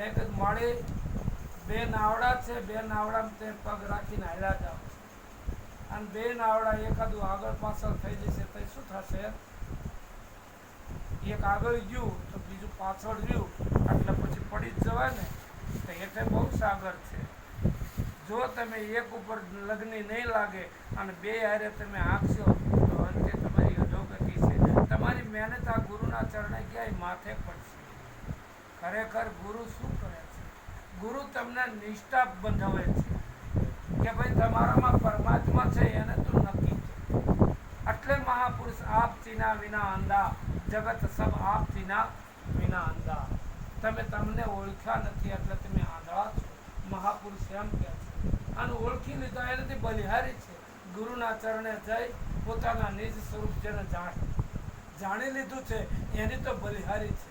મેં કીધું, માળી, બે નાવડા છે, બે નાવડામાં તે પગ રાખીને હાલ્યા જાઓ. અને બે નાવડા એકાદું આગળ પાછળ થઈ જશે તો શું થશે? એક આગળ ગયું તો બીજું પાછળ ગયું એટલે પછી પડી જ જવાય ને, તો એટલે બહુ સાગર છે. જો તમે એક ઉપર લગ્ની નહીં લાગે અને બે હારે તમે આંકશો તો અંતે તમારી અધોગતિ છે. તમારી મહેનત આ ગુરુના ચરણે ક્યાંય માથે પડશે. ખરેખર ગુરુ શું કરે છે? ગુરુ તમને નિષ્ઠા બંધાવે છે કે ભાઈ તમારામાં પરમાત્મા છે, એને તું નક્કી છે એટલે મહાપુરુષ આપ ચીના વિના અંધા, જગત સબ આપ ચીના વિના અંધા. તમે તમને ઓળખ્યા નથી એટલે તમે આંધળા છો. મહાપુરુષ એમ કહે છે. અને ઓળખી લીધા એનાથી બલિહારી છે. ગુરુના ચરણે જઈ પોતાના નિજ સ્વરૂપ જેને જાણ. જાણી લીધું છે, એની તો બલિહારી છે.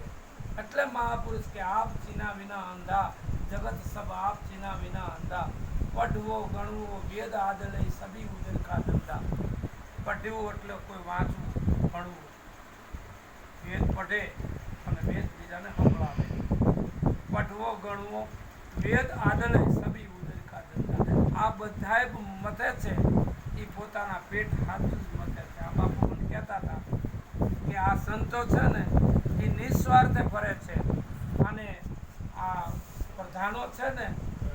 એટલે મહાપુરુષ કે આપ ચીના વિના અંધા, જગત સબ આપ ચીના વિના અંધા. પઢવો, ગણવો, વેદ આદલે સભી ઉદર કા ધંધા. પઢવું એટલે કોઈ વાંચવું, ભણવું. વેદ પઢે અને વેદ બીજાને સંભળાવે. પઢવો, ગણવો, વેદ આદલે સભી ઉદર કા ધંધા. આ બધાય મતે છે. એ પોતાના પેટ હાથું જ મતે છે. આ બાપુ કહેતા હતા કે આ સંતો છે ને એ નિસ્વાર્થે ફરે છે. અને આ પ્રધાનો છે ને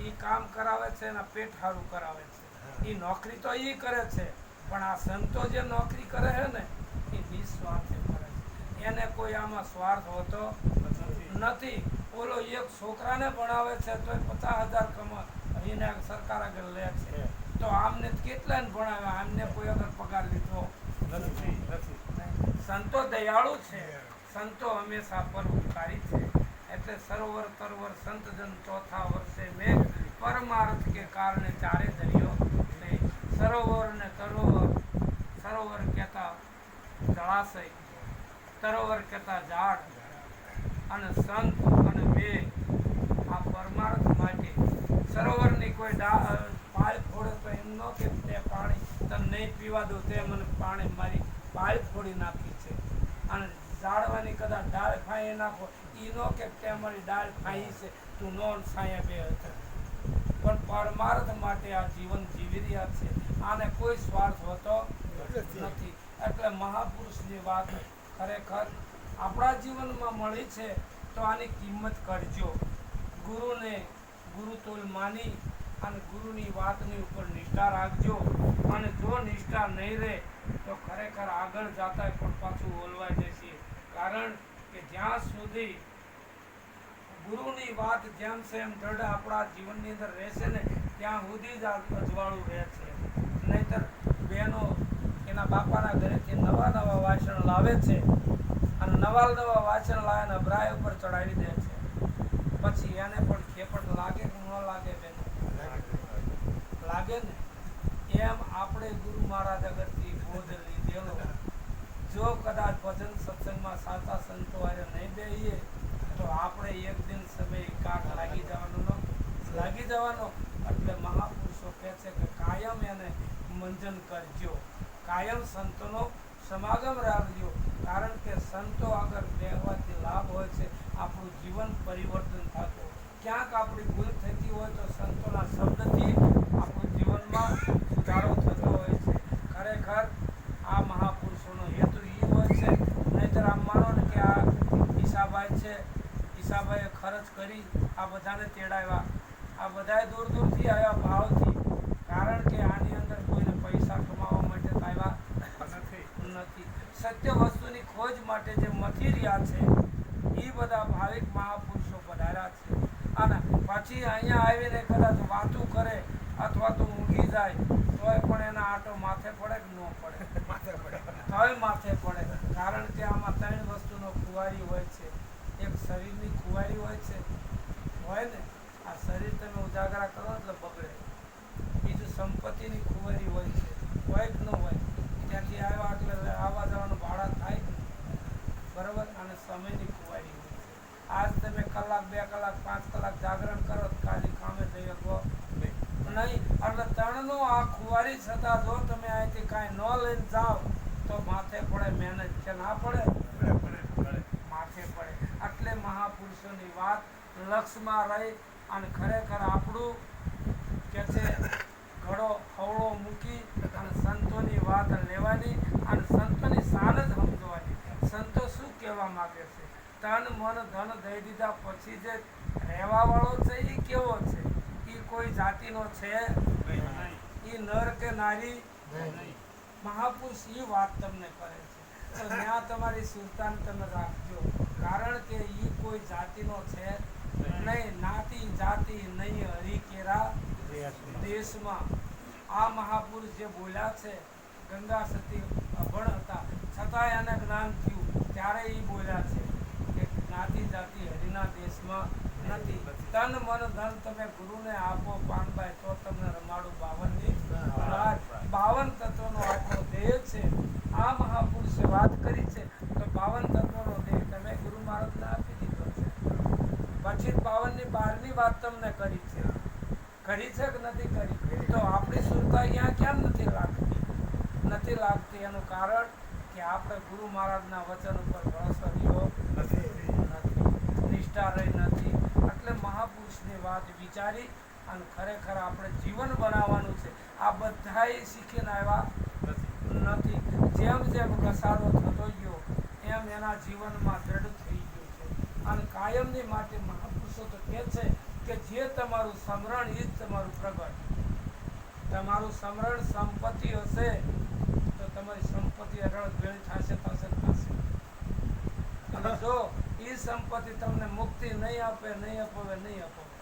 એ કામ કરાવે છે એના પેટ સારું કરાવે છે. એ નોકરી તો એ કરે છે પણ આ સંતો જે નોકરી કરે છે ને એ નિસ્વાર્થે કરે છે. એને કોઈ આમાં સ્વાર્થ હોતો નથી. ઓલો એક છોકરાને ભણાવે છે તો પચાસ હજાર કમા એને સરકાર આગળ લે છે. તો આમને કેટલાને ભણાવે? આમને કોઈ અગર પગાર લીધો? નથી સંતો દયાળુ છે. સંતો હંમેશા પરોપકારી છે. એટલે સરોવર તરોવર સંતજન ચોથા વર્ષે મેં પરમાર્થ કે કારણે ચારે દરિયો એટલે સરોવર ને તરોવર, સરોવર કહેતા જળાશય, તરોવર કહેતા ઝાડ અને સંત અને મેઘ આ પરમાર્થ માટે. સરોવરની કોઈ ડા પાળ ફોડે તો એમ ન કે તે પાણી તને નહીં પીવા દો, તે મને પાણી મારી પાળ ફોડી નાખી છે. ઝાડવાની કદાચ ડાળ ફાઈ નાખો એ કે તે ડાળ ફાઈ છે, તું નોન છાયા બે પણ પરમાર્થ માટે આ જીવન જીવી રહ્યા છે. આને કોઈ સ્વાર્થ હોતો નથી. એટલે મહાપુરુષની વાત ખરેખર આપણા જીવનમાં મળી છે, તો આની કિંમત કરજો. ગુરુને ગુરુતુલ માની અને ગુરુની વાતની ઉપર નિષ્ઠા રાખજો. અને જો નિષ્ઠા નહીં રહે, તો ખરેખર આગળ જતા પણ પાછું ઓલવાઈ જશે. કારણ કે જ્યાં સુધી ગુરુની વાત જેમ સેમ દ્રઢ આપણા જીવનની અંદર રહેશે ને, ત્યાં સુધી જ અજવાળું રહે છે. નહીતર બહેનો એના બાપાના ઘરેથી નવા નવા વાસણ લાવે છે અને નવા નવા વાસણ લાવીને અભરાય ઉપર ચડાવી દે છે. પછી એને પણ ખેપટ લાગે કે ન લાગે બેન? લાગે ને? એમ આપણે ગુરુ મહારાજ અગરથી બોધ લીધેલો. જો કદાચ ભજન સત્સંગમાં સાચા સંતો હારે નહીં બેહીએ, તો આપણે એક દિન સમય કાટ લાગી જવાનો લાગી જવાનો. એટલે મહાપુરુષો કહે છે કે કાયમ એને મંજન કરજો. કાયમ સંતોનો સમાગમ રાખજો. કારણ કે સંતો આગળ બેહવાથી લાભ હોય છે, આપણું જીવન પરિવર્તન થતું. ક્યાંક આપણી ભૂલ થતી હોય તો સંતોના શબ્દથી આપણું જીવનમાં સુધારો થતો હોય છે ખરેખર આ મહાપુરુષોનો હેતુ એ હોય છે નહીતર આમ માનો ને કે આ ઈશાભાઈ છે ઈશાભાઈએ ખર્ચ કરી આ બધાને તેડાવ્યા. આ બધાએ દૂર દૂરથી આવ્યા ભાવથી કારણ કે આની અંદર કોઈને પૈસા કમાવા માટે આવ્યા નથી. સત્ય વસ્તુની ખોજ માટે જે મથી રહ્યા છે એ બધા ભાવિક મહાપુરુષો પધાર્યા છે. અને પછી અહીંયા આવીને કદાચ વાતું કરે અથવા તો ઊંઘી જાય તોય પણ એના આટો માથે પડે કે ન પડે? માથે પડે. તોય માથે પડે કારણ કે આમાં ત્રણ વસ્તુનો ખુવારી હોય છે. શરીરની ખુવારી હોય છે, હોય ને, આ શરીર તમે ઉજાગરા કરો એટલે બગડે. બીજું સંપત્તિની ખુવારી હોય છે, હોય કે ન હોય, ત્યાંથી આવ્યા એટલે આવવા જવાનું ભાડા થાય? બરાબર? અને સમયની ખુવારી હોય છે. આજ તમે કલાક, બે કલાક, પાંચ કલાક જાગરણ કરો કાલે કામે થઈ શકો. નહીં, એટલે ત્રણનો આ ખુવારી છતાં જો તમે અહીંથી કાંઈ ન લઈને જાઓ તો માથે પડે મહેનત કે ના પડે પડે પડે પડે માથે પડે એટલે મહાપુરુષોની વાત લક્ષમાં રહી અને ખરેખર આપણું કે છે, ઘડો હવળો મૂકી અને સંતોની વાત લેવાની અને સંતોની શાન જ સમજવાની. સંતો શું કહેવા માગે છે? તન, મન, ધન, દઈ દીધા પછી જે રહેવા વાળો છે એ કેવો છે? એ કોઈ જાતિનો છે? એ નર કે નારી? મહાપુરુષ એ વાત તમને કરે છે. તો ત્યાં તમારી સુલતાન તમે રાખજો. કારણ કે એ કોઈ જાતિનો છે નહીં, નાતી જાતિ નહીં હરિકેરા દેશમાં. આ મહાપુરુષ જે બોલ્યા છે, ગંગા સતી અભણ હતા, છતાંય એને જ્ઞાન થયું. ત્યારે એ બોલ્યા છે કે જ્ઞાતિ જાતિ હરિના દેશમાં નથી. તન મન ધન તમે ગુરુને આપો પાનભાઈ, તો તમને રમાડું બાવનની. બાવન તત્વનો આખો દેહ છે. આ મહાપુરુષે વાત કરી છે. તો બાવન તત્વનો દેહ તમે ગુરુ મહારાજને આપી દીધો પછી બાવનની બારની વાત તમને કરી છે. કરી છે કે નથી કરી? તો આપણી સુરતા અહીંયા કેમ નથી લાગતી? નથી લાગતી એનું કારણ કે આપણે ગુરુ મહારાજના વચન ઉપર ભરોસો રહ્યો નથી. નિષ્ઠા રહી નથી. એટલે મહાપુરુષની વાત વિચારી અને ખરેખર આપણે જીવન બનાવવાનું છે. આ બધાએ શીખીને આવ્યા નથી. જેમ જેમ ઘસારો થતો ગયો, એમ એના જીવનમાં છે અને કાયમની માટે મહાપુરુષો તો કહે છે કે જે તમારું સમરણ એ જ તમારું પ્રગટ. તમારું સમરણ સંપત્તિ હશે તો તમારી સંપત્તિ અરળ ભેળી થશે થશે થશે. અને જો એ સંપત્તિ તમને મુક્તિ નહીં આપે, નહીં અપાવે નહીં અપાવે.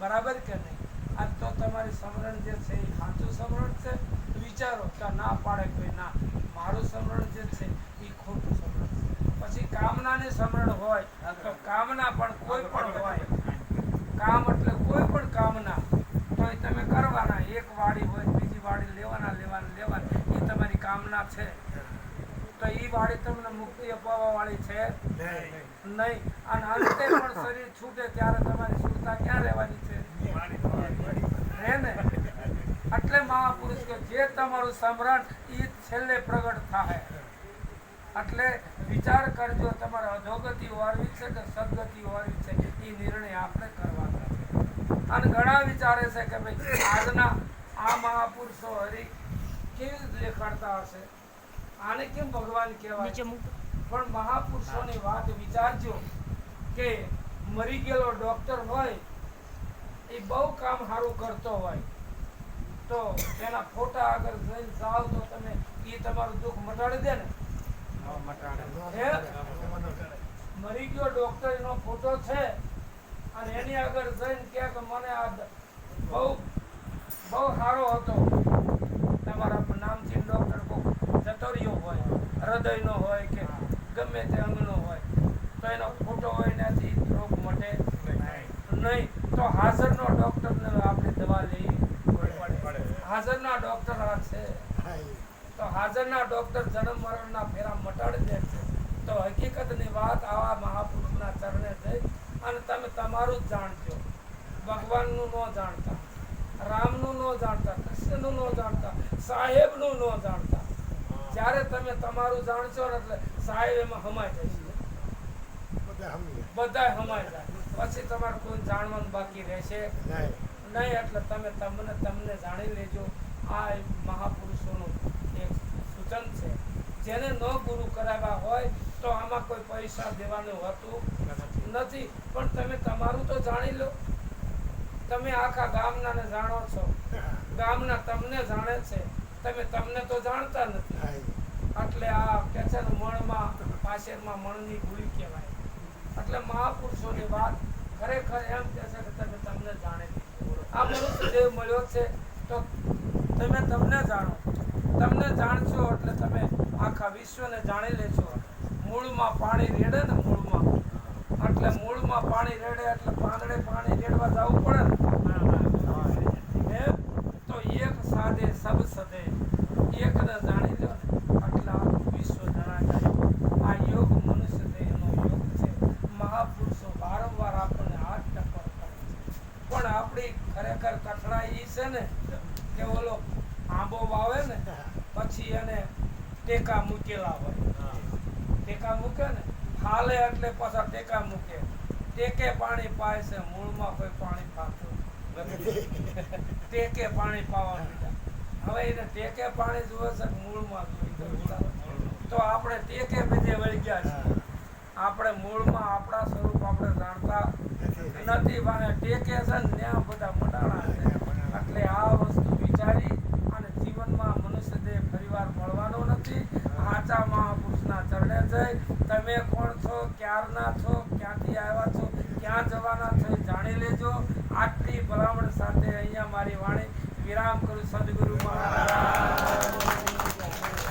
બરાબર કે નહીં? આ તો તમારી સમરણ જે છે એ સાચું સમરણ છે? વિચારો કે ના પાડે કોઈ ના. મારું સમરણ જે છે એ ખોટું પછી કામનાની સમરણ હોય, તો કામના પણ કોઈ પણ હોય. કામ એટલે કોઈ પણ કામના તો તમે કરવાના. એક વાડી હોય, બીજી વાડી લેવાના લેવાના લેવાના. એ તમારી કામના છે. તો એ વાડી તમને મુક્તિ અપાવવા વાળી છે? નહીં. અને અંતે પણ શરીર છૂટે ત્યારે તમારી સુરતા ક્યાં રહેવાની છે? હે ને? એટલે મહાપુરુષ કે જે તમારું સમરણ એ છેલ્લે પ્રગટ થાય એટલે વિચાર કરજો તમારે અધોગતિ વાળવી છે કે સદગતિ વાળવી છે એ નિર્ણય આપણે કરવાનો છે. અને ઘણા વિચારે છે કે ભાઈ આજના આ મહાપુરુષો હરી કેવી રીતે દેખાડતા હશે? આને કેમ ભગવાન કહેવાય? પણ મહાપુરુષોની વાત વિચારજો કે મરી ગયેલો ડોક્ટર હોય એ બહુ કામ સારું કરતો હોય. તો એના ફોટા આગળ જઈને જાઓ તો તમે એ તમારું દુઃખ મટાડી દે ને? મરી ગયો ડોક્ટર એનો ફોટો છે અને એની આગળ જઈને ક્યાંક મને આ બહુ બહુ સારો હતો. તમારા નામથી ડોક્ટર કોઈ જતો રહ્યો હોય, હૃદયનો હોય કે ગમે તે અંગનો હોય, તો એનો ફોટો હોય એનાથી રોગ મટે નહીં. તો હાજરનો ડોક્ટરને આપણે દવા લેવી પડે હાજરના ડોક્ટર આ છે. તો હાજરના ડોક્ટર જન્મ મરણના ફેરા મટાડી દે છે. તો હકીકતની વાત આવા મહાપુરુષના ચરણે જઈ અને તમે તમારું જ જાણજો. ભગવાનનું ન જાણતા રામનું ન જાણતા કૃષ્ણનું ન જાણતા સાહેબનું ન જાણતા. જ્યારે તમે તમારું જાણશો ને એટલે સાહેબ એમાં હમાઈ જશે બધા હમાઈ જાય. પછી તમારે કોઈ જાણવાનું બાકી રહેશે? નહીં. એટલે તમે તમને તમને જાણી લેજો. આ મહાપુરુષોનું એક સૂચન છે. જેને ન ગુરુ કરાવ્યા હોય તો આમાં કોઈ પૈસા દેવાનું હોતું નથી. પણ તમે તમારું તો જાણી લો. તમે આખા ગામનાને જાણો છો. ગામના તમને જાણે છે. તમે તમને તો જાણતા નથી. એટલે આ કે છે ને મણમાં પાછળમાં મણની ગુળી કહેવાય. એટલે મહાપુરુષોની વાત ખરેખર એમ કહે છે કે તમે તમને જાણે. આ મનુષ્ય દેવ મળ્યો છે તો તમે તમને જાણો. તમને જાણશો એટલે તમે આખા વિશ્વને જાણી લેશો. મૂળમાં પાણી રેડે ને મૂળમાં. એટલે મૂળમાં પાણી રેડે એટલે પાંદડે પાણી રેડવા જવું પડે ને. તો એક સાધે સબ સદે એકને જાણી લો ને એટલે આખું વિશ્વ જણાય જાય આ યોગ મનુષ્ય દેહનો યોગ છે મહાપુરુષો વારંવાર આપણને હાથ ટકોર કરે છે પણ આપણી ખરેખર કઠણાઈ ઈ છે ને કે ઓલો આંબો વાવે ને પછી એને ટેકા મૂકેલા હોય ટેકા મૂકે ને હાલે એટલે પાછા ટેકા મૂકે. ટેકે પાણી પાય છે, મૂળમાં કોઈ પાણી પાતું ટેકે પાણી પાવા હવે એને ટેકે પાણી જોવે છે મૂળમાં જોઈ તો આપણે ટેકે બીજે વળી ગયા છીએ. આપણે મૂળમાં આપણા સ્વરૂપ આપણે જાણતા નથી. વાને ટેકે છે ને ત્યાં બધા મટાણા তার নাথ